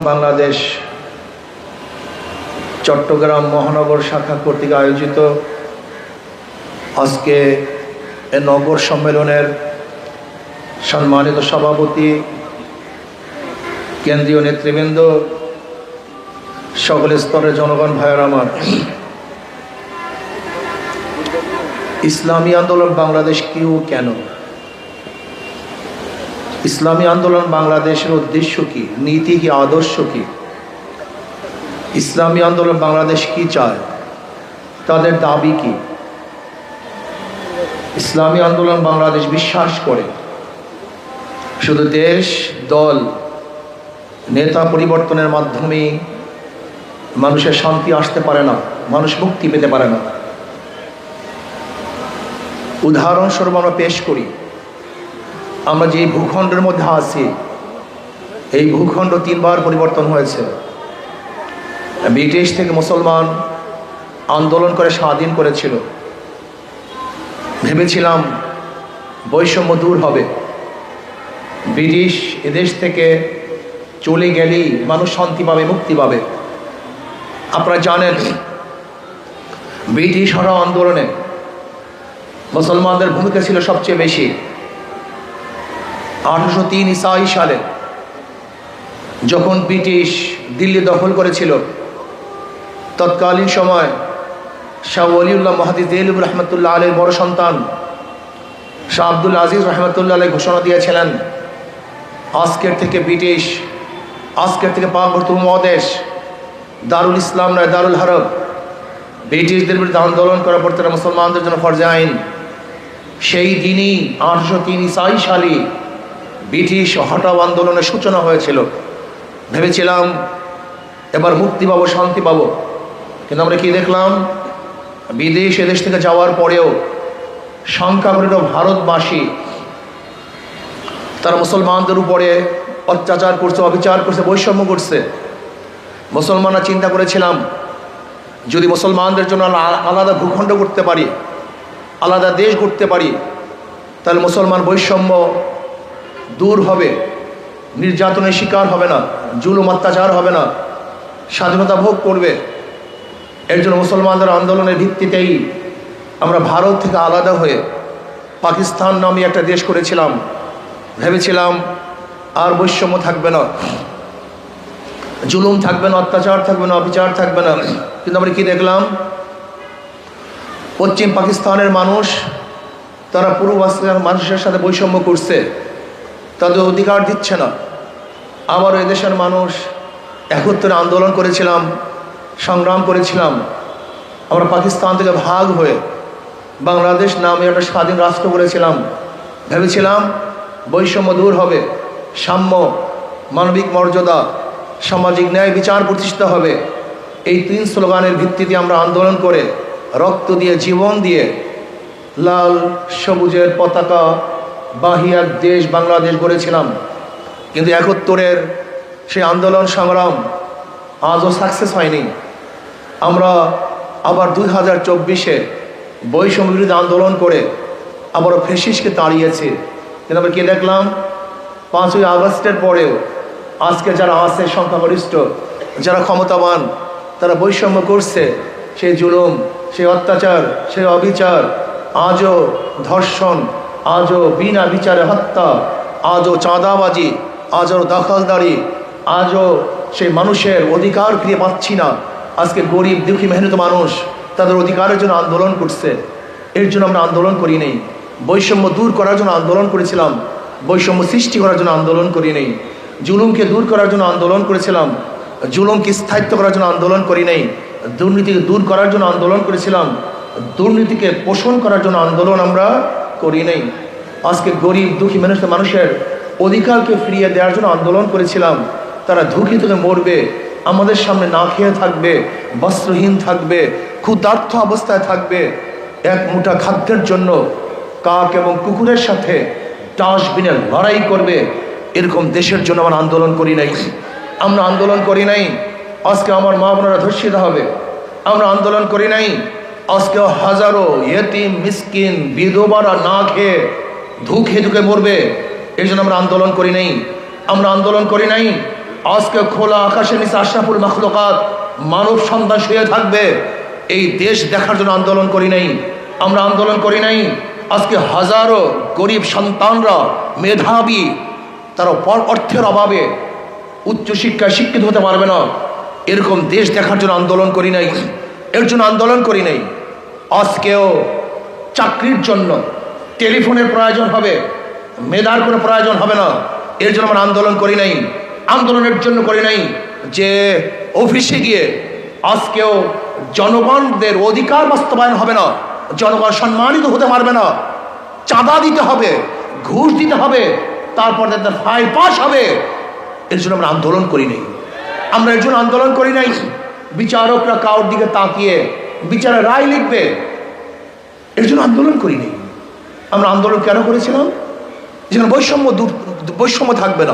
বাংলাদেশ চট্টগ্রাম মহানগর শাখা কর্তৃক আয়োজিত আজকে এ নগর সম্মেলনের সম্মানিত সভাপতি, কেন্দ্রীয় নেতৃবৃন্দ, সকল স্তরের জনগণ, ভাইয়ের আমার। ইসলামী আন্দোলন বাংলাদেশ কি ও কেন? ইসলামী আন্দোলন বাংলাদেশের উদ্দেশ্য কি? নীতি কি? আদর্শ কি? ইসলামী আন্দোলন বাংলাদেশ কি চায়? তাদের দাবি কি? ইসলামী আন্দোলন বাংলাদেশ বিশ্বাস করে। শুধু দেশ, দল, নেতা পরিবর্তনের মাধ্যমে মানুষের শান্তি আসতে পারে না, মানুষ মুক্তি পেতে পারে না। উদাহরণস্বরূপ আমরা পেশ করি। আমরা যে ভূখণ্ডের মধ্যে আছি, এই ভূখণ্ড তিনবার পরিবর্তন হয়েছে। ব্রিটিশ থেকে মুসলমান আন্দোলন করে স্বাধীন করেছিল। ভেবেছিলাম বৈষম্য দূর হবে। ব্রিটিশ এদেশ থেকে চলে গেলেই মানুষ শান্তি পাবে, মুক্তি পাবে। আপনারা জানেন ব্রিটিশ হরা আন্দোলনে মুসলমানদের ভূমিকা ছিল সবচেয়ে বেশি। আঠারোশো তিন ইসাই সালে যখন ব্রিটিশ দিল্লি দখল করেছিল, তৎকালীন সময় শাহ ওলিউল্লাহ মাহাদি দেলুব রহমতুল্লাহ আলীর বড় সন্তান শাহ আব্দুল আজিজ রহমতুল্লাহ আলী ঘোষণা দিয়েছিলেন, আজকের থেকে ব্রিটিশ, আজকের থেকে পাকবর্তম মহাদেশ দারুল ইসলাম নয়, দারুল হরব ব্রিটিশদের বিরুদ্ধে আন্দোলন করার পর তারা মুসলমানদের জন্য ফরজে আইন। সেই দিনই আঠারোশো তিন ইসাই সালে ব্রিটিশ হটাও আন্দোলনের সূচনা হয়েছিল। ভেবেছিলাম, এবার মুক্তি পাবো, শান্তি পাবো। কিন্তু আমরা কি দেখলাম? বিদেশ, এদেশ থেকে যাওয়ার পরেও সংখ্যাগরিষ্ঠ ভারতবাসী তারা মুসলমানদের উপরে অত্যাচার করছে, অবিচার করছে, বৈষম্য করছে। মুসলমানরা চিন্তা করেছিলাম, যদি মুসলমানদের জন্য আলাদা ভূখণ্ড করতে পারি, আলাদা দেশ করতে পারি, তাহলে মুসলমান বৈষম্য দূর হবে, নির্যাতনের শিকার হবে না, জুলুম, অত্যাচার হবে না, স্বাধীনতা ভোগ করবে। এর জন্য মুসলমানদের আন্দোলনের ভিত্তিতেই আমরা ভারত থেকে আলাদা হয়ে পাকিস্তান নামে একটা দেশ করেছিলাম। ভেবেছিলাম আর বৈষম্য থাকবে না, জুলুম থাকবে না, অত্যাচার থাকবে না, অবিচার থাকবে না। কিন্তু আমরা কি দেখলাম? পশ্চিম পাকিস্তানের মানুষ, তারা পূর্ব পাকিস্তানের মানুষের সাথে বৈষম্য করছে। তাদের অধিকার দিচ্ছে না। আবার এদেশের মানুষ একত্রে আন্দোলন করেছিলাম, সংগ্রাম করেছিলাম। আমরা পাকিস্তান থেকে ভাগ হয়ে বাংলাদেশ নামে একটা স্বাধীন রাষ্ট্র করেছিলাম ভেবেছিলাম বৈষম্য দূর হবে, সাম্য, মানবিক মর্যাদা, সামাজিক ন্যায় বিচার প্রতিষ্ঠিত হবে। এই তিন স্লোগানের ভিত্তিতে আমরা আন্দোলন করে রক্ত দিয়ে, জীবন দিয়ে লাল, সবুজের পতাকা বাহিয়ার দেশ বাংলাদেশ গড়েছিলাম। কিন্তু একাত্তরের সেই আন্দোলন সংগ্রাম আজও সাকসেস হয়নি। আমরা আবার দুই হাজার চব্বিশে বৈষম্য বিরোধী আন্দোলন করে আবারও ফেসিসকে তাড়িয়েছি। কিন্তু আমরা কি দেখলাম? পাঁচই আগস্টের পরেও আজকে যারা আছে সংখ্যাগরিষ্ঠ, যারা ক্ষমতাবান, তারা বৈষম্য করছে। সেই জুলুম, সেই অত্যাচার, সেই অবিচার, আজও ধর্ষণ আজও বিনা বিচারে হত্যা, আজও চাঁদাবাজি, আজও দখলদারি, আজও সেই মানুষের অধিকার ফিরে পাচ্ছি না। আজকে গরিব, দুঃখী, মেহনত মানুষ তাদের অধিকারের জন্য আন্দোলন করছে। এর জন্য আমরা আন্দোলন করি নেই। বৈষম্য দূর করার জন্য আন্দোলন করেছিলাম। বৈষম্য সৃষ্টি করার জন্য আন্দোলন করি নেই। জুলুমকে দূর করার জন্য আন্দোলন করেছিলাম। জুলুমকে স্থায়িত্ব করার জন্য আন্দোলন করি নাই। দুর্নীতিকে দূর করার জন্য আন্দোলন করেছিলাম। দুর্নীতিকে পোষণ করার জন্য আন্দোলন আমরা করি নাই। আজকে গরিব, দুঃখী মানুষ মানুষের অধিকারকে ফিরিয়ে দেওয়ার জন্য আন্দোলন করেছিলাম। তারা ধুকি থেকে মরবে। আমাদের সামনে না খেয়ে থাকবে, বস্ত্রহীন থাকবে ক্ষুদার্থ অবস্থায় থাকবে। এক মুঠা খাদ্যের জন্য কাক এবং কুকুরের সাথে ডাস্টবিনের লড়াই করবে। এরকম দেশের জন্য আমরা আন্দোলন করি নাই। আমরা আন্দোলন করি নাই। আজকে আমার মা বোনেরা ধর্ষিত হবে। আমরা আন্দোলন করি নাই। আজকে হাজারো ইয়েতিম, মিসকিন, বিধবারা না খেয়ে ধুকে ধুকে মরবে। এই জন্য আমরা আন্দোলন করি নাই। আমরা আন্দোলন করি নাই। আজকে খোলা আকাশের নিচে আশরাফুল মাখলুকাত মানব সন্তান শুয়ে থাকবে। এই দেশ দেখার জন্য আন্দোলন করি নাই। আমরা আন্দোলন করি নাই। আজকে হাজারো গরিব সন্তানরা, মেধাবী, তারা অর্থের অভাবে উচ্চশিক্ষায় শিক্ষিত হতে পারবে না। এরকম দেশ দেখার জন্য আন্দোলন করি নাই। এর জন্য আন্দোলন করি নাই। আজকেও চাকরির জন্য টেলিফোনের প্রয়োজন হবে, মেধার কোনো প্রয়োজন হবে না। এর জন্য আমরা আন্দোলন করি নাই, আন্দোলনের জন্য করি নাই যে অফিসে গিয়ে আজকেও জনগণদের অধিকার বাস্তবায়ন হবে না, জনগণ সম্মানিত হতে পারবে না। চাঁদা দিতে হবে, ঘুষ দিতে হবে, তারপর তাদের ফাইল পাস হবে। এর জন্য আমরা আন্দোলন করি নাই। আমরা এর জন্য আন্দোলন করি নাই। বিচারকরা কারোর দিকে তাকিয়ে বিচারে রায় লিখবে। এর জন্য আন্দোলন করি নাই আমরা আন্দোলন কেন করেছিলাম? যেখানে বৈষম্য দূর, বৈষম্য থাকবে না।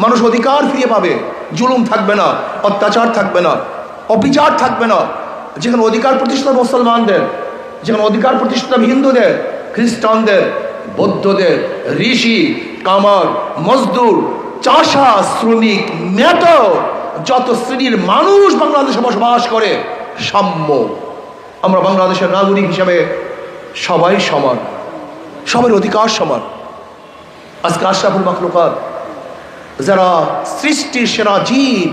মানুষ অধিকার ফিরে পাবে। জুলুম থাকবে না। অত্যাচার থাকবে না। অবিচার থাকবে না। যেখানে অধিকার প্রতিষ্ঠা মুসলমানদের, যেখানে অধিকার প্রতিষ্ঠা হিন্দুদের, খ্রিস্টানদের, বৌদ্ধদের, ঋষি, কামার, মজদুর, চাষা, শ্রমিক মেট যত শ্রেণির মানুষ বাংলাদেশে বসবাস করে, সাম্য। আমরা বাংলাদেশের নাগরিক হিসাবে সবাই সমান, সবার অধিকার সমান। আজকে আশরাফুল মাখলুকাত, যারা সৃষ্টির সেরা জীব,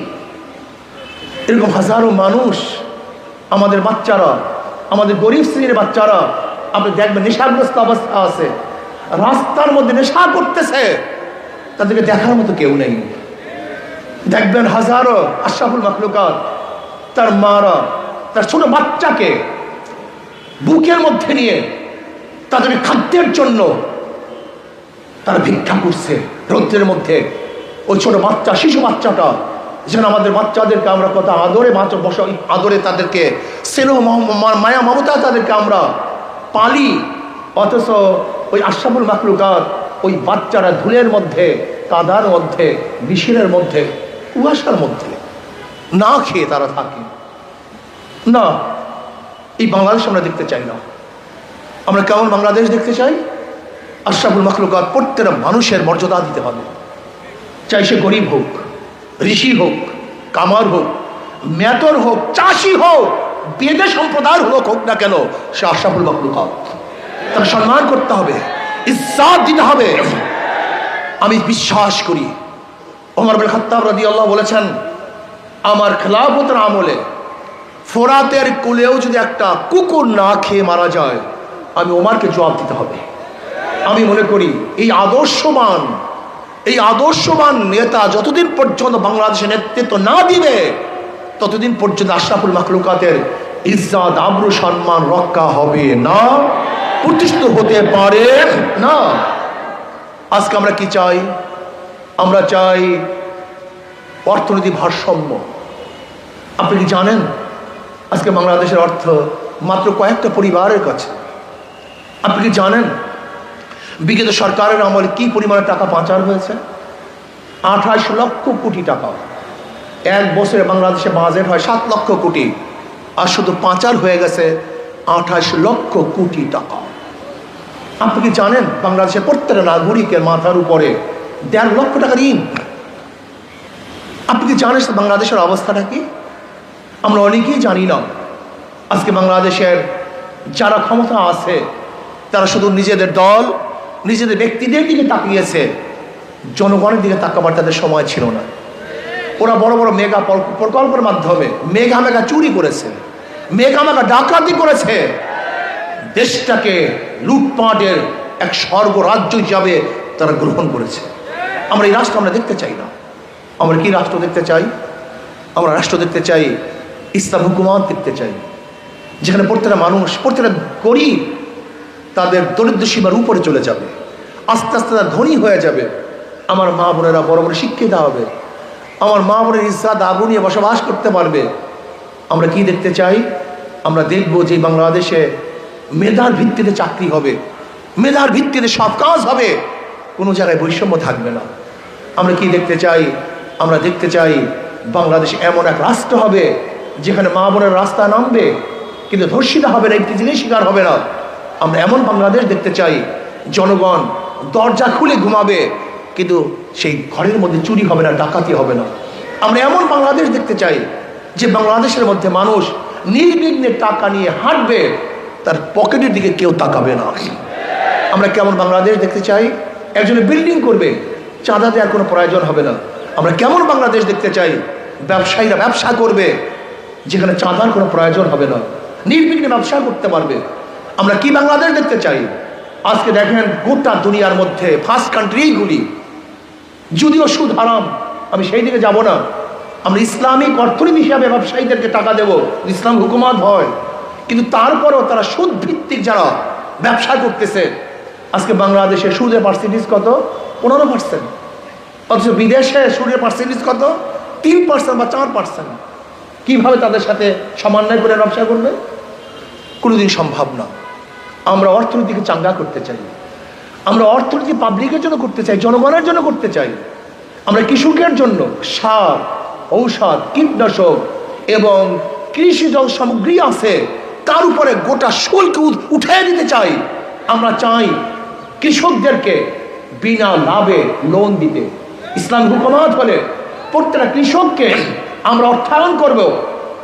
এরকম হাজারো মানুষ, আমাদের বাচ্চারা, আমাদের গরিব শ্রেণির বাচ্চারা, আপনি দেখবেন নেশাগ্রস্ত অবস্থা আছে, রাস্তার মধ্যে নেশা করতেছে, তাদেরকে দেখার মতো কেউ নেই। দেখবেন হাজারো আশরাফুল মাখলুকাত, তার মারা, তার ছোট বাচ্চাকে বুকের মধ্যে নিয়ে তাদের খাদ্যের জন্য তারা ভিক্ষা করছে। রৌদ্রের মধ্যে ওই ছোট বাচ্চা, শিশু বাচ্চাটা, যেন আমাদের বাচ্চাদেরকে আমরা কত আদরে বাচ্চা বসা, আদরে তাদেরকে স্নেহ মায়া মমতা তাদেরকে আমরা পালি। অথচ ওই আশরাফুল মাকলুকাত ওই বাচ্চারা ধুলের মধ্যে, কাদার মধ্যে মিশিরের মধ্যে, কুয়াশার মধ্যে না খেয়ে তারা থাকে। না এই বাংলাদেশ আমরা দেখতে চাই না। আমরা কেমন বাংলাদেশ দেখতে চাই? আশরাফুল মখলুকাত প্রত্যেকটা মানুষের মর্যাদা দিতে হবে। চাই সে গরিব হোক, ঋষি হোক, কামার হোক মেতর হোক, চাষি হোক বেদে সম্প্রদায়ের হোক হোক না কেন, সে আশরাফুল মখলুকাত। তাকে সম্মান করতে হবে, ইজ্জাত দিতে হবে। আমি বিশ্বাস করি। ওমর বিন খাত্তাব রাদিয়াল্লাহু বলেছেন, আমার খেলাফতের আমলে ফোরাতের কুলেও যদি একটা কুকুর না খেয়ে মারা যায়, আমি ওমারকে জবাব দিতে হবে। আমি মনে করি, এই আদর্শবান এই আদর্শবান নেতা যতদিন পর্যন্ত বাংলাদেশে নেতৃত্ব না দিবে, ততদিন পর্যন্ত আশরাফুল মাখলুকাতের ইজ্জাত, আব্রু, সম্মান রক্ষা হবে না। প্রতিষ্ঠিত হতে পারে না। আজকে আমরা কি চাই? আমরা চাই অর্থনৈতিক ভারসাম্য। আপনি কি জানেন? আজকে বাংলাদেশের অর্থ মাত্র কয়েকটা পরিবারের কাছে। আপনি কি জানেন বিগত সরকারের আমলে কি পরিমাণে টাকা পাচার হয়েছে? আঠাশ লক্ষ কোটি টাকা। এক বছরে বাংলাদেশে বাজেট হয় সাত লক্ষ কোটি, আর শুধু পাচার হয়ে গেছে আঠাশ লক্ষ কোটি টাকা। আপনি কি জানেন বাংলাদেশের প্রত্যেকটা নাগরিকের মাথার উপরে দেড় লক্ষ টাকা ঋণ আপনি কি জানেন বাংলাদেশের অবস্থাটা কি? আমরা অনেকেই জানি না আজকে বাংলাদেশের যারা ক্ষমতা আছে, তারা শুধু নিজেদের দল, নিজেদের ব্যক্তিদের দিকে তাকিয়েছে, জনগণের দিকে তাকাবার তাদের সময় ছিল না। ওরা বড় বড় মেগা প্রকল্পের মাধ্যমে মেঘা মেঘা চুরি করেছে মেঘা মেঘা ডাকাতি করেছে। দেশটাকে লুটপাটের এক স্বর্গরাজ্য হিসাবে তারা গ্রহণ করেছে। আমরা এই রাষ্ট্র আমরা দেখতে চাই না। আমরা কি রাষ্ট্র দেখতে চাই? আমরা রাষ্ট্র দেখতে চাই ইসলাম হুকুমাত দেখতে চাই। যেখানে প্রত্যেকটা মানুষ, প্রত্যেকটা গরিব তাদের দরিদ্র সীমার উপরে চলে যাবে। আস্তে আস্তে তারা ধনী হয়ে যাবে। আমার মা বোনেরা বড় বড় শিক্ষিত হবে। আমার মা বোনের ইচ্ছা দাবু নিয়ে বসবাস করতে পারবে। আমরা কি দেখতে চাই? আমরা দেখব যে বাংলাদেশে মেধার ভিত্তিতে চাকরি হবে। মেধার ভিত্তিতে সব কাজ হবে। কোনো জায়গায় বৈষম্য থাকবে না। আমরা কি দেখতে চাই? আমরা দেখতে চাই বাংলাদেশ এমন এক রাষ্ট্র হবে যেখানে মা বোনের রাস্তা নামবে, কিন্তু ধর্ষিতা হবে না, একটি জিনিস শিকার হবে না। আমরা এমন বাংলাদেশ দেখতে চাই, জনগণ দরজা খুলে ঘুমাবে, কিন্তু সেই ঘরের মধ্যে চুরি হবে না, ডাকাতি হবে না। আমরা এমন বাংলাদেশ দেখতে চাই, যে বাংলাদেশের মধ্যে মানুষ নির্বিঘ্নে টাকা নিয়ে হাঁটবে, তার পকেটের দিকে কেউ তাকাবে না। আমরা কেমন বাংলাদেশ দেখতে চাই? একজনে বিল্ডিং করবে, চাঁদা দেওয়ার কোনো প্রয়োজন হবে না। আমরা কেমন বাংলাদেশ দেখতে চাই? ব্যবসায়ীরা ব্যবসা করবে যেখানে চাঁদার কোনো প্রয়োজন হবে না। নির্বিঘ্নে ব্যবসা করতে পারবে। আমরা কি বাংলাদেশ দেখতে চাই? আজকে দেখেন গোটা দুনিয়ার মধ্যে ফার্স্ট কান্ট্রিগুলি যদিও সুদ হারাম, আমি সেই দিকে যাব না। আমরা ইসলামিক অর্থনীতি হিসাবে ব্যবসায়ীদেরকে টাকা দেব, ইসলাম হুকুমাত হয়। কিন্তু তারপরও তারা সুদ ভিত্তিক যারা ব্যবসা করতেছে, আজকে বাংলাদেশে সুদের পার্সেন্টেজ কত? পনেরো পার্সেন্ট অথচ বিদেশে সুদের পার্সেন্টেজ কত? তিন পার্সেন্ট বা চার পার্সেন্ট কীভাবে তাদের সাথে সমন্বয় করে ব্যবসা করবে? কোনোদিন সম্ভব না। আমরা অর্থনীতিকে চাঙ্গা করতে চাই। আমরা অর্থনীতি পাবলিকের জন্য করতে চাই, জনগণের জন্য করতে চাই। আমরা কৃষকের জন্য সার, ঔষধ, কীটনাশক এবং কৃষি কৃষিজ সামগ্রী আছে, তার উপরে গোটা শুল্ক উঠ- দিতে চাই। আমরা চাই কৃষকদেরকে বিনা লাভে লোন দিতে। ইসলাম হুকুমাত হলে প্রত্যেকটা কৃষককে আমরা অর্থায়ন করব।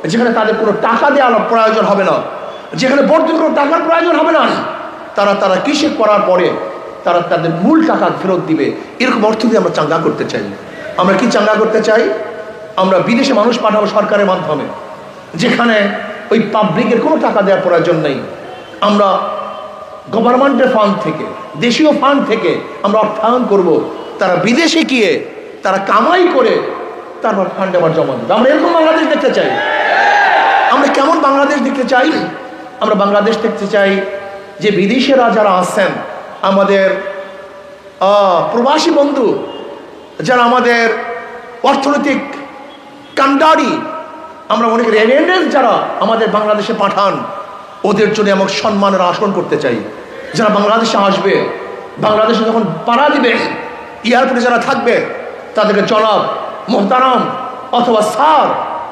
যেখানে তাদের কোনো টাকা দেওয়ার প্রয়োজন হবে না। যেখানে বর্ধিত কোনো টাকার প্রয়োজন হবে না। তারা তারা কৃষি করার পরে তারা তাদের মূল টাকা ফেরত দিবে। এরকম অর্থ দিয়ে আমরা চাঙ্গা করতে চাই। আমরা কি চাঙ্গা করতে চাই? আমরা বিদেশে মানুষ পাঠাবো সরকারের মাধ্যমে। যেখানে ওই পাবলিকের কোনো টাকা দেওয়ার প্রয়োজন নেই। আমরা গভর্নমেন্টের ফান্ড থেকে, দেশীয় ফান্ড থেকে আমরা অর্থায়ন করব। তারা বিদেশে গিয়ে তারা কামাই করে তারপর ফান্ড আবার জমা দেবে। আমরা এরকম বাংলাদেশ দেখতে চাই। আমরা কেমন বাংলাদেশ দেখতে চাই? আমরা বাংলাদেশ দেখতে চাই যে বিদেশিরা যারা আছেন, আমাদের প্রবাসী বন্ধু, যারা আমাদের অর্থনৈতিক কান্ডারি, আমরা মনে করি যারা আমাদের বাংলাদেশে পাঠান, ওদের জন্য এমন সম্মানের আসন করতে চাই। যারা বাংলাদেশে আসবে, বাংলাদেশে যখন পাড়া দিবে এয়ারপোর্টে যারা থাকবে তাদেরকে জনাব মোহতারাম অথবা স্যার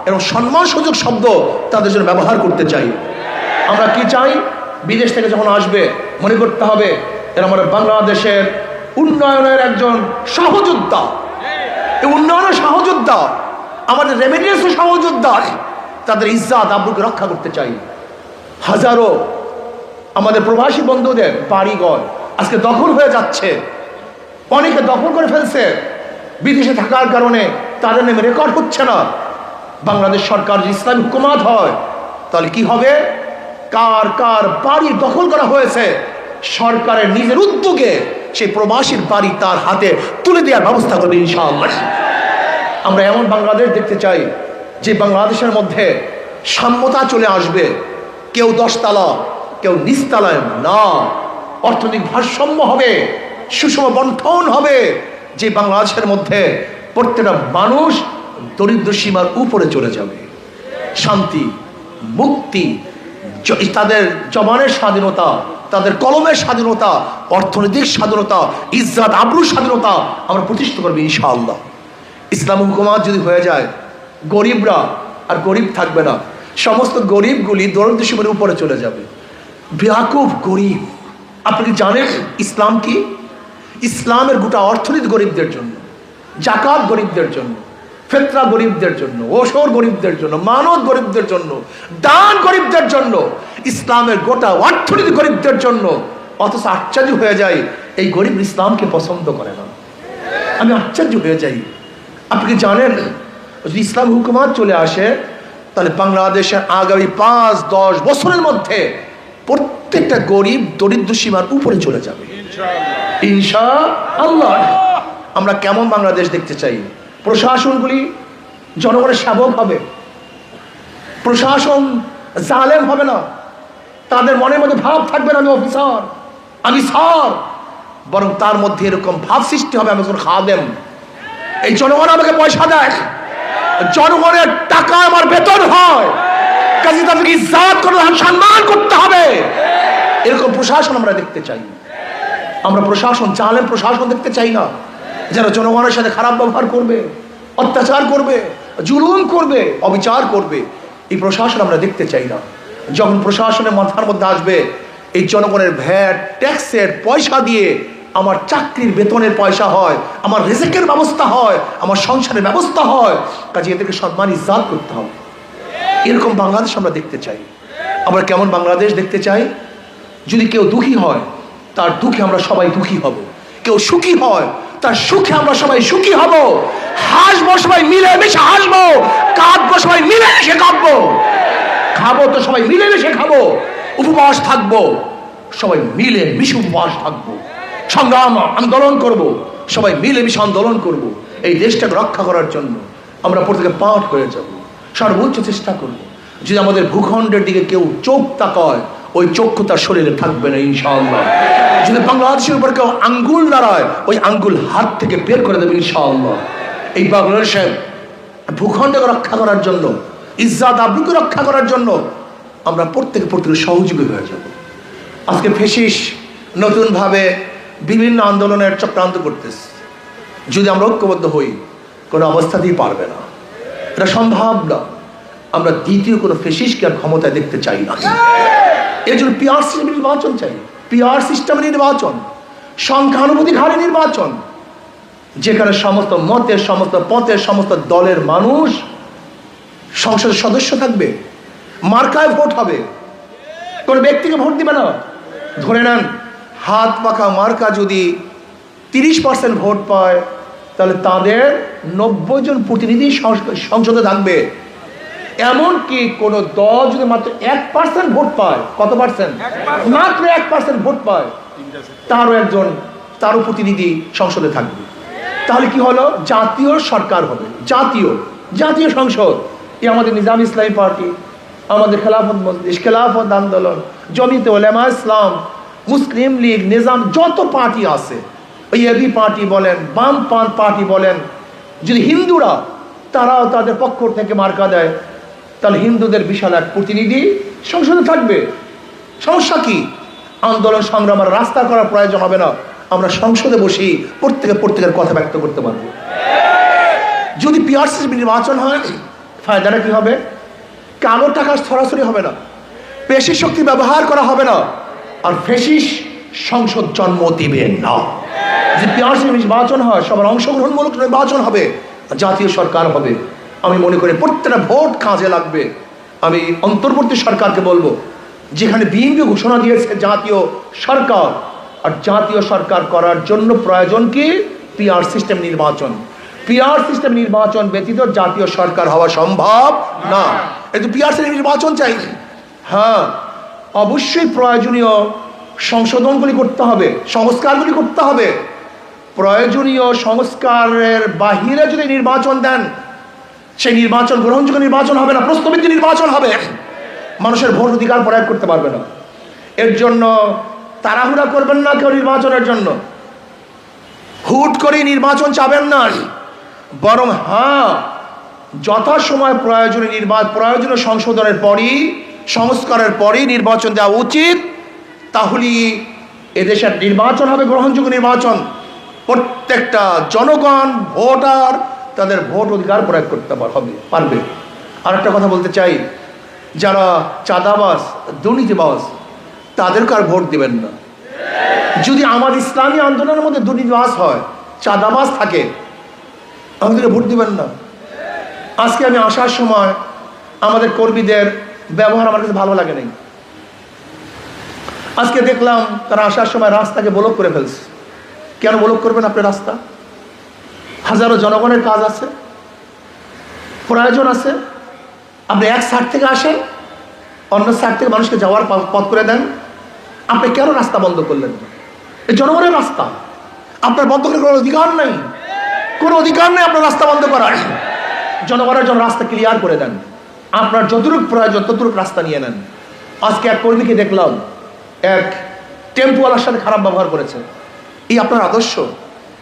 এরকম সম্মান সুযোগ শব্দ তাদের জন্য ব্যবহার করতে চাই। আমরা কি চাই? বিদেশ থেকে যখন আসবে, মনে করতে হবে এরা আমাদের বাংলাদেশের উন্নয়নের একজন সহযোদ্ধা। এই উন্নয়নের সহযোদ্ধা, আমাদের রেমিডিয়েন্সের সহযোদ্ধা, তাদের ইজ্জাত আব্রুকে রক্ষা করতে চাই। হাজারো আমাদের প্রবাসী বন্ধুদের বাড়িঘর আজকে দখল হয়ে যাচ্ছে। অনেকে দখল করে ফেলছে। বিদেশে থাকার কারণে তাদের নামে রেকর্ড হচ্ছে না। বাংলাদেশ সরকার যদি ইসলামী হুকুমাত হয়, তাহলে কি হবে? কার কার বাড়ি দখল করা হয়েছে, সরকারের নিজের উদ্যোগে সেই প্রবাসীর বাড়ি তার হাতে তুলে দেওয়ার ব্যবস্থা করবে ইনশাআল্লাহ। আমরা এমন বাংলাদেশ দেখতে চাই, যে বাংলাদেশের মধ্যে সাম্যতা চলে আসবে। কেউ দশতলা, কেউ নিচতলায় না। অর্থনৈতিক ভারসাম্য হবে, সুষম বন্টন হবে, যে বাংলাদেশের মধ্যে প্রত্যেকটা মানুষ দরিদ্র সীমার উপরে চলে যাবে। শান্তি, মুক্তি তাদের জবানের স্বাধীনতা, তাদের কলমের স্বাধীনতা, অর্থনৈতিক স্বাধীনতা ইজ্জাত আবরুর স্বাধীনতা আমরা প্রতিষ্ঠা করব ইনশাআল্লাহ। ইসলাম হুকুমাত যদি হয়ে যায়, গরিবরা আর গরিব থাকবে না। সমস্ত গরিবগুলি দরিদ্র সীমার উপরে চলে যাবে। বেয়াকুব গরিব। আপনি কি জানেন ইসলাম কি? ইসলামের গোটা অর্থনীতি গরিবদের জন্য। জাকাত গরিবদের জন্য ফেতরা গরিবদের জন্য ওসর গরিবদের জন্য মানব গরিবদের জন্য দান গরিবদের জন্য ইসলামের গোটা অর্থনীতি গরিবদের জন্য অথচ আশ্চর্য হয়ে যায় এই গরিব ইসলামকে পছন্দ করে না। আমি আশ্চর্য হয়ে যাই। আপনি কি জানেন যদি ইসলাম হুকুমাত চলে আসে তাহলে বাংলাদেশের আগামী পাঁচ দশ বছরের মধ্যে প্রত্যেকটা গরিব দরিদ্র সীমার উপরে চলে যাবে। ইনশা আল্লাহ আমরা কেমন বাংলাদেশ দেখতে চাই? প্রশাসনগুলি জনগণের সেবক হবে। প্রশাসন জালেম হবে না। তাদের মনের মধ্যে ভাব থাকবে না, আমি অফিসার, আমি স্যার। বরং তার মধ্যে এরকম ভাব সৃষ্টি হবে, আমি খাদেম। এই জনগণ আমাকে পয়সা দেয়। জনগণের টাকা আমার বেতন হয়। কাজে তাদেরকে ইজ্জাত করে সম্মান করতে হবে। এরকম প্রশাসন আমরা দেখতে চাই। আমরা প্রশাসন, জালেম প্রশাসন দেখতে চাই না। যারা জনগণের সাথে খারাপ ব্যবহার করবে, অত্যাচার করবে, জুলুম করবে, অবিচার করবে। এই প্রশাসন আমরা দেখতে চাই না। যখন প্রশাসনের মাথার মধ্যে আসবে, এই জনগণের ভ্যাট, ট্যাক্সের পয়সা দিয়ে আমার চাকরির বেতনের পয়সা হয়, আমার রেজেকের ব্যবস্থা হয়, আমার সংসারের ব্যবস্থা হয়, কাজে এদেরকে সম্মান ইজাত করতে হবে। এরকম বাংলাদেশ আমরা দেখতে চাই। আমরা কেমন বাংলাদেশ দেখতে চাই? যদি কেউ দুঃখী হয়, তার দুঃখে আমরা সবাই দুঃখী হব। কেউ সুখী হয় তার সুখে আমরা সবাই সুখী হব। হাসবো, সবাই মিলে মিশে হাসবো। কাঁদবো, সবাই মিলে মিশে কাঁদবো। খাব তো সবাই মিলে মিশে খাব। উপবাস থাকব, সবাই মিলে মিশে উপবাস থাকব। সংগ্রাম, আন্দোলন করব, সবাই মিলে মিশে আন্দোলন করব। এই দেশটাকে রক্ষা করার জন্য আমরা প্রত্যেকে পাঠ হয়ে যাব। সর্বোচ্চ চেষ্টা করব। যদি আমাদের ভূখণ্ডের দিকে কেউ চোখ তাকায় ওই চক্ষু তার শরীরে থাকবে না, ইনশাআল্লাহ। যদি বাংলাদেশের উপর কেউ আঙ্গুল দাঁড়ায় ওই আঙ্গুল হাত থেকে বের করে দেবে, ইনশাআল্লাহ। এই বাংলাদেশের ভূখণ্ডকে রক্ষা করার জন্য ইজ্জাত আব্রুকে রক্ষা করার জন্য আমরা প্রত্যেকে প্রত্যেকে সহযোগী হয়ে যাব। আজকে ফেসিস নতুনভাবে বিভিন্ন আন্দোলনের চক্রান্ত করতেছে। যদি আমরা ঐক্যবদ্ধ হই, কোনো অবস্থাতেই পারবে না। এটা সম্ভব না। আমরা দ্বিতীয় কোনো ফেসিসকে আর ক্ষমতায় দেখতে চাই না। এর জন্য পিআর সিস্টেম নির্বাচন চাই। পিআর সিস্টেম নির্বাচন সংখ্যানুভূতিক হারে নির্বাচন, যেখানে সমস্ত মতের, সমস্ত পথের, সমস্ত দলের মানুষ সংসদের সদস্য থাকবে, মার্কায় ভোট হবে। কোন ব্যক্তিকে ভোট দিবে না। ধরে নেন, হাত পাখা মার্কা যদি তিরিশ পার্সেন্ট ভোট পায়, তাহলে তাদের নব্বই জন প্রতিনিধি সংস- সংসদে থাকবে। এমনকি কোন দল যদি মাত্র এক পার্সেন্ট ভোট পায় কত পার্সেন্ট মাত্র এক পার্সেন্ট ভোট পায় তারও একজন তারও প্রতিনিধি সংসদে থাকবে। তাহলে কি হলো? জাতীয় সরকার হবে। জাতীয় জাতীয় সংসদ। এই আমাদের নিজাম ইসলামী পার্টি আমাদের খেলাফত মজলিস খেলাফত আন্দোলন জমিতে ওলেমা ইসলাম মুসলিম লীগ নিজাম যত পার্টি আছে ওই এবি পার্টি বলেন বাম পান পার্টি বলেন যদি হিন্দুরা তারাও তাদের পক্ষ থেকে মার্কা দেয় তাহলে হিন্দুদের বিশাল এক প্রতিনিধি সংসদে থাকবে। সমস্যা কি? আন্দোলন সংগ্রাম আর রাস্তা করার প্রয়োজন হবে না। আমরা সংসদে বসি প্রত্যেকে প্রত্যেকের কথা ব্যক্ত করতে পারব। যদি পিআরসি নির্বাচন হয়, ফায়দাটা কি হবে? কালো টাকা সরাসরি হবে না। পেশি শক্তি ব্যবহার করা হবে না। আর ফেসিস সংসদ জন্ম দিবে না। যদি পিআরসি নির্বাচন হয়, সবার অংশগ্রহণমূলক নির্বাচন হবে, জাতীয় সরকার হবে। আমি মনে করি প্রত্যেকটা ভোট কাজে লাগবে। আমি অন্তর্বর্তী সরকারকে বলব, যেখানে বিএনপি ঘোষণা দিয়েছে জাতীয় সরকার, আর জাতীয় সরকার করার জন্য প্রয়োজন কি? পিআর সিস্টেম নির্বাচন। পিআর সিস্টেম নির্বাচন ব্যতীত জাতীয় সরকার হওয়া সম্ভব না। কিন্তু পিআর সিস্টেম নির্বাচন চাই হ্যাঁ অবশ্যই প্রয়োজনীয় সংশোধনগুলি করতে হবে, সংস্কারগুলি করতে হবে। প্রয়োজনীয় সংস্কারের বাহিরে যদি নির্বাচন দেন সেই নির্বাচন গ্রহণযোগ্য নির্বাচন হবে না প্রস্তাবিত নির্বাচন হবে। মানুষের ভোট অধিকার প্রয়োগ করতে পারবে না। এর জন্য তাড়াহুড়া করবেন না কেউ নির্বাচনের জন্য। হুট করে নির্বাচন চাবেন না। বরং হ্যাঁ যথাসময় প্রয়োজনীয় নির্বাচন প্রয়োজনীয় সংশোধনের পরই, সংস্কারের পরই নির্বাচন দেওয়া উচিত। তাহলেই এদেশের নির্বাচন হবে, গ্রহণযোগ্য নির্বাচন। প্রত্যেকটা জনগণ, ভোটার তাদের ভোট অধিকার প্রয়োগ করতে হবে, পারবে। আরেকটা কথা বলতে চাই, যারা চাঁদাবাস দুর্নীতিবাস তাদেরকে আর ভোট দিবেন না। যদি আমার ইসলামী আন্দোলনের মধ্যে দুর্নীতিবাস হয় চাঁদাবাস থাকে আমাদেরকে ভোট দিবেন না। আজকে আমি আসার সময় আমাদের কর্মীদের ব্যবহার আমার কাছে ভালো লাগে নাই। আজকে দেখলাম তারা আসার সময় রাস্তাকে ব্লক করে ফেলছে। কেন ব্লক করবেন আপনি রাস্তা? হাজারো জনগণের কাজ আছে, প্রয়োজন আছে। আপনি এক সাইড থেকে আসেন, অন্য সাইড থেকে মানুষকে যাওয়ার পথ- করে দেন। আপনি কেন রাস্তা বন্ধ করলেন এই জনগণের রাস্তা। আপনার বন্ধ করার কোনো অধিকার নেই। কোনো অধিকার নেই আপনার রাস্তা বন্ধ করার। জনগণের জন্য রাস্তা ক্লিয়ার করে দেন। আপনার যতটুকু প্রয়োজন, ততটুকু রাস্তা নিয়ে নেন। আজকে এক কর্মীকে দেখলাম, এক টেম্পুওয়ালার সাথে খারাপ ব্যবহার করেছে। এই আপনার আদর্শ?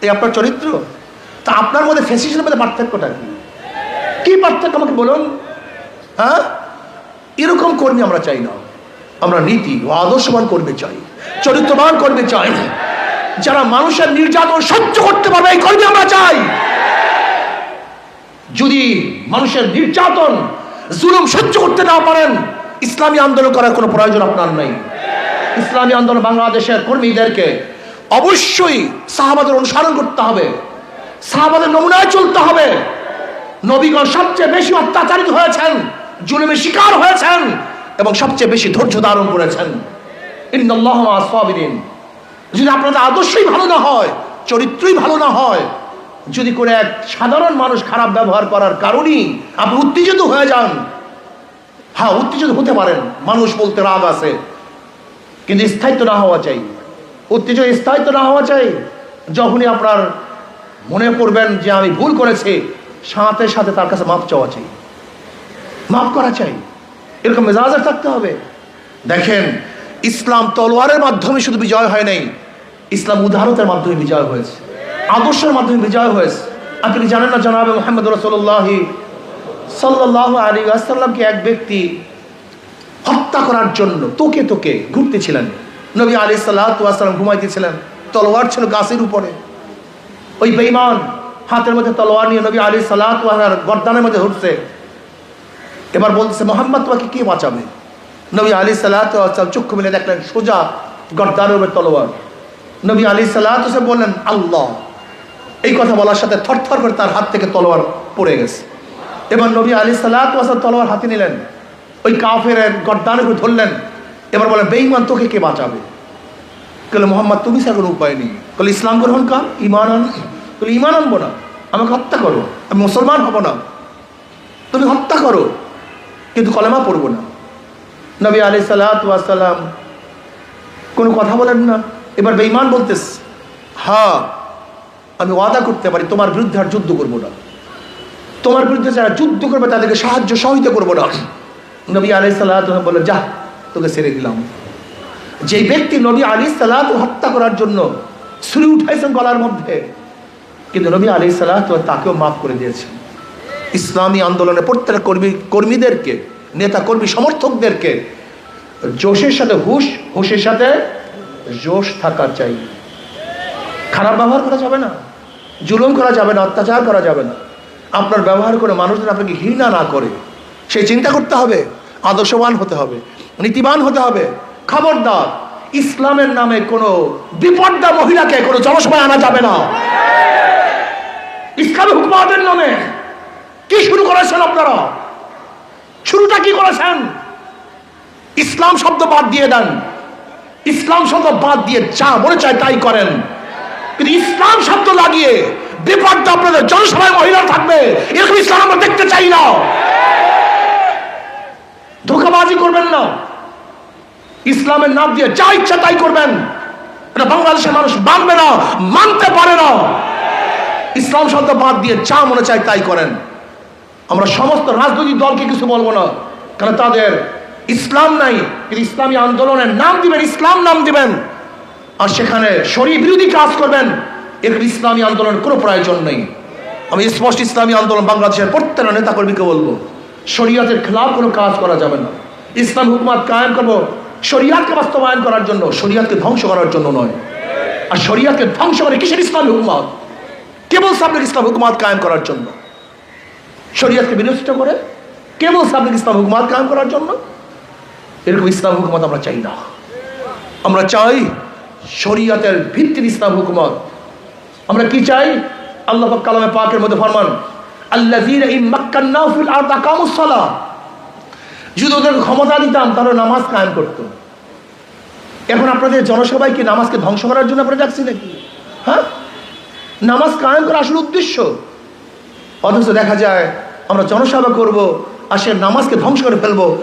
এই আপনার চরিত্র? তা আপনার মধ্যে ফেসিসের মধ্যে পার্থক্যটা কি? কি পার্থক্য আমাকে বলুন? হ্যাঁ? এরকম কর্মী আমরা চাই না। আমরা নীতি ও আদর্শবান কর্মী চাই, চরিত্রবান কর্মী চাই। যারা মানুষের নির্যাতন সহ্য করতে পারবে, এই কর্মী আমরা চাই। যদি মানুষের নির্যাতন, জুলুম সহ্য করতে না পারেন, ইসলামী আন্দোলন করার কোনো প্রয়োজন আপনার নেই। ইসলামী আন্দোলন বাংলাদেশের কর্মীদেরকে অবশ্যই সাহাবাদের অনুসরণ করতে হবে। সাহাবাদের নমুনায় চলতে হবে। নবীগণ সবচেয়ে বেশি অত্যাচারিত হয়েছেন, জুলুমের শিকার হয়েছেন এবং সবচেয়ে বেশি ধৈর্য ধারণ করেছেন। যদি আপনাদের আদর্শই ভালো না হয়, চরিত্রই ভালো না হয়, যদি করে এক সাধারণ মানুষ খারাপ ব্যবহার করার কারণেই আপনি উত্তেজিত হয়ে যান হ্যাঁ উত্তেজিত হতে পারেন, মানুষ বলতে রাগ আছে, কিন্তু স্থায়িত্ব না হওয়া চাই। উত্তেজিত স্থায়িত্ব না হওয়া চাই, যখনই আপনার মনে করবেন যে আমি ভুল করেছি, সাথে সাথে তার কাছে মাপ চাওয়া চাই। মাফ করা চাই। এরকম মেজাজের থাকতে হবে। দেখেন, ইসলাম তলোয়ারের মাধ্যমে শুধু বিজয় হয় নাই, ইসলাম উদাহরণের মাধ্যমে বিজয় হয়েছে, আদর্শের মাধ্যমে বিজয় হয়েছে। আপনি জানেন না, জানাবে মোহাম্মদ রসল্লাহ সাল্লাহ আলী আসাল্লামকে এক ব্যক্তি হত্যা করার জন্য তোকে তোকে ঘুরতেছিলেন নবী আলী সাল্লাহাম ঘুমাইতেছিলেন তলোয়ার ছিল গাছের উপরে। ওই বেইমান হাতের মধ্যে তলোয়ার নিয়ে নবী আলী সাল্লাহ গর্দানের মধ্যে ধরছে এবার বলছে মোহাম্মদ, তোমাকে কে বাঁচাবে? নবী আলী সাল্লাহ চক্ষু মিলে দেখলেন, সোজা গর্দানের উপরে তলোয়ার। নবী আলী সাল্লাহ বললেন, আল্লাহ। এই কথা বলার সাথে থরথর করে তার হাত থেকে তলোয়ার পড়ে গেছে। এবার নবী আলী সাল্লাহ তলোয়ার হাতে নিলেন, ওই কাফের গর্দানের উপরে ধরলেন। এবার বলেন বেইমান তোকে কে বাঁচাবে? বলে মোহাম্মদ, তুমি সে কোনো উপায় নেই। বলে ইসলাম গ্রহণ কর ইমান আন। বলে ইমান আনব না, আমাকে হত্যা করো, আমি মুসলমান হব না। তুমি হত্যা করো, কিন্তু কলেমা পড়ব না। নবী আলি সাল্লাম কোনো কথা বলেন না, এবার বেঈমান বলতেস হ্যাঁ আমি ওয়াদা করতে পারি, তোমার বিরুদ্ধে আর যুদ্ধ করব না। তোমার বিরুদ্ধে যারা যুদ্ধ করবে, তাদেরকে সাহায্য সহায়তা করব না। নবী আলি সাল্লাহ বলে যা, তোকে ছেড়ে দিলাম। যে ব্যক্তি নবী আলী সাল্লাহ হত্যা করার জন্য ছুরি উঠাইছেন গলার মধ্যে। কিন্তু নবী আলী সাল্লাহ তাকেও মাফ করে দিয়েছেন। ইসলামী আন্দোলনে প্রত্যেক কর্মী, কর্মীদেরকে, নেতা কর্মী সমর্থকদেরকে জোশের সাথে হুশ, হুশের সাথে জোশ থাকা চাই। খারাপ ব্যবহার করা যাবে না। জুলুম করা যাবে না, অত্যাচার করা যাবে না। আপনার ব্যবহার করে মানুষজন আপনাকে ঘৃণা না করে। সেই চিন্তা করতে হবে, আদর্শবান হতে হবে, নীতিবান হতে হবে। খবরদার ইসলামের নামে কোনো বিপর্দা মহিলাকে, কোনো জনসভায় আনা যাবে না। ইসলামী হুকুমাতের নামে কি শুরু করেছেন আপনারা? শুরুটা কি করেছেন? ইসলাম শব্দ বাদ দিয়ে দেন। ইসলাম শব্দ বাদ দিয়ে যা মনে চায় তাই করেন। কিন্তু ইসলাম শব্দ লাগিয়ে বিপদটা আপনাদের জনসভায় মহিলা থাকবে, এরকম ইসলাম আমরা দেখতে চাই না। ধোকাবাজি করবেন না। ইসলামের নাম দিয়ে যা ইচ্ছা তাই করবেন। এটা বাংলাদেশের মানুষ মানবে না, মানতে পারে না। ইসলাম শব্দ বাদ দিয়ে যা মনে চায় তাই করেন। আমরা সমস্ত রাজনৈতিক দলকে কিছু বলব না, কারণ তাদের ইসলাম নাই ইসলামী আন্দোলনের নাম দিবেন, ইসলাম নাম দিবেন। আর সেখানে শরীর বিরোধী কাজ করবেন এর ইসলামী আন্দোলনের কোনো প্রয়োজন নেই। আমি স্পষ্ট ইসলামী আন্দোলন বাংলাদেশের প্রত্যেকটা নেতাকর্মীকে বলব, শরীয়তের খেলাফ কোনো কাজ করা যাবে না। ইসলাম হুকুমাত কায়েম করব শরিয়াতকে বাস্তবায়ন করার জন্য, শরিয়াতকে ধ্বংস করার জন্য নয়। আর শরিয়াতকে ধ্বংস করে কিসের ইসলাম হুকুমাত? কেবল আপনাকে ইসলাম হুকুমাত কায়েম করার জন্য। শরিয়াতকে বিনষ্ট করে কেবল আপনাকে ইসলাম হুকুমাত কায়েম করার জন্য। এরকম ইসলাম হুকুমত আমরা চাই না। আমরা চাই শরিয়াতের ভিত্তির ইসলাম হুকুমত। আমরা কি চাই? আল্লাহ কালামে পাকের মধ্যে ফরমান, আল্লাযীনা যদি ওদের ক্ষমতা দিতাম, তাহলে নামাজ কায়েম করত এখন আপনাদের জনসভায় কি নামাজকে ধ্বংস করার জন্য আপনারা যাচ্ছি নাকি? হ্যাঁ? নামাজ কায়েম করা আসলে উদ্দেশ্য? অথচ দেখা যায়, আমরা জনসভা করব আর সে নামাজকে ধ্বংস করে ফেলব।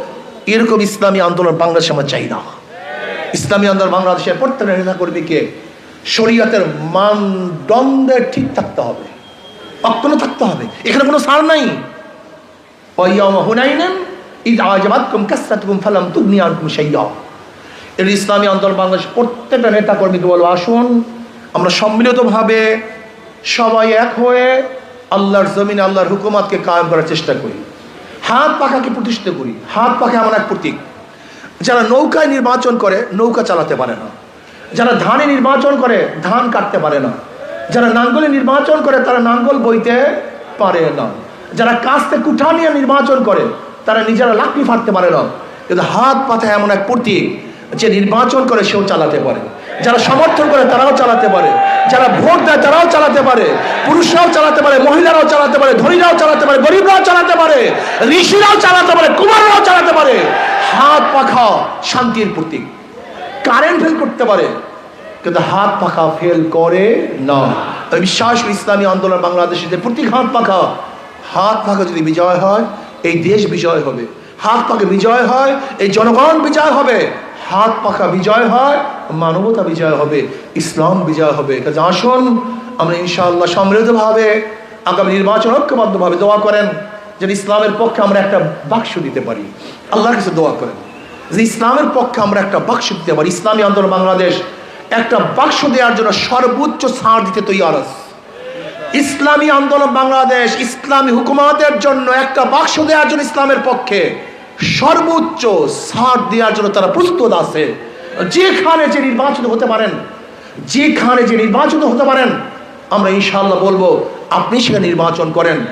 এরকম ইসলামী আন্দোলন বাংলাদেশে আমরা চাই না ইসলামী আন্দোলন বাংলাদেশের প্রত্যেকটা নেতা কর্মীকে শরীয়তের মানদণ্ডে ঠিক থাকতে হবে। অক্ষুণ্ণ থাকতে হবে। এখানে কোনো সার নাই। হুনাইনেন ঈদ আজবাতকুম কাসরাতকুম ফালাম তুগনি আনকুম শাইয়্যা এর ইসলামী আন্দোলন বাংলাদেশ প্রত্যেকটা নেতা কর্মীকে বলব, আসুন, আমরা সম্মিলিতভাবে সবাই এক হয়ে আল্লাহর জমিন, আল্লাহর হুকুমাতকে কায়েম করার চেষ্টা করি। হাত পাখাকে প্রতিষ্ঠিত করি। হাত পাখা এমন এক প্রতীক। যারা নৌকায় নির্বাচন করে, নৌকা চালাতে পারে না। যারা ধানে নির্বাচন করে, ধান কাটতে পারে না। যারা নাঙ্গলে নির্বাচন করে, তারা নাঙ্গল বইতে পারে না। যারা কাস্তে কুঠা নিয়ে নির্বাচন করে তারা নিজেরা লাকড়ি ফাটতে পারে না। কিন্তু হাত পাথা এমন এক প্রতীক যে নির্বাচন করে সেও চালাতে পারে। যারা সমর্থন করে তারাও চালাতে পারে। যারা ভোট দেয় তারাও চালাতে পারে। পুরুষরাও চালাতে পারে, মহিলারাও চালাতে পারে, ধনীরাও চালাতে পারে, গরিবরাও চালাতে পারে, ঋষিরাও চালাতে পারে, কুমাররাও চালাতে পারে। হাত পাখা শান্তির প্রতীক। কারেন্ট ফেল করতে পারে, কিন্তু হাত পাখা ফেল করে না। বিশ্বাস, ইসলামী আন্দোলন বাংলাদেশের প্রতীক হাত পাখা হাত পাখা যদি বিজয় হয় এই দেশ বিজয় হবে। হাত পাখা বিজয় হয়, এই জনগণ বিজয় হবে। হাত পাখা বিজয় হয়, মানবতা বিজয় হবে, ইসলাম বিজয় হবে। কাজে আসুন, আমরা ইনশাআল্লাহ সমৃদ্ধভাবে আগামী নির্বাচন ঐক্যবদ্ধভাবে দোয়া করেন, যেন ইসলামের পক্ষে আমরা একটা বাক্স দিতে পারি। আল্লাহর কাছে দোয়া করেন, যে ইসলামের পক্ষে আমরা একটা বাক্স দিতে পারি। ইসলামী আন্দোলন বাংলাদেশ একটা বাক্স দেওয়ার জন্য সর্বোচ্চ ছাড় দিতে তৈরি আছে। ইসলামী আন্দোলন বাংলাদেশ, ইসলামী হুকুমাতের জন্য একটা বাক্স দেওয়ার জন্য ইসলামের পক্ষে সর্বোচ্চ সার দেওয়ার জন্য তারা প্রস্তুত আছে। যেখানে যে নির্বাচিত হতে পারেন, যেখানে যে নির্বাচিত হতে পারেন, আমরা ইনশাল্লাহ বলব, আপনি সেখানে নির্বাচন করেন।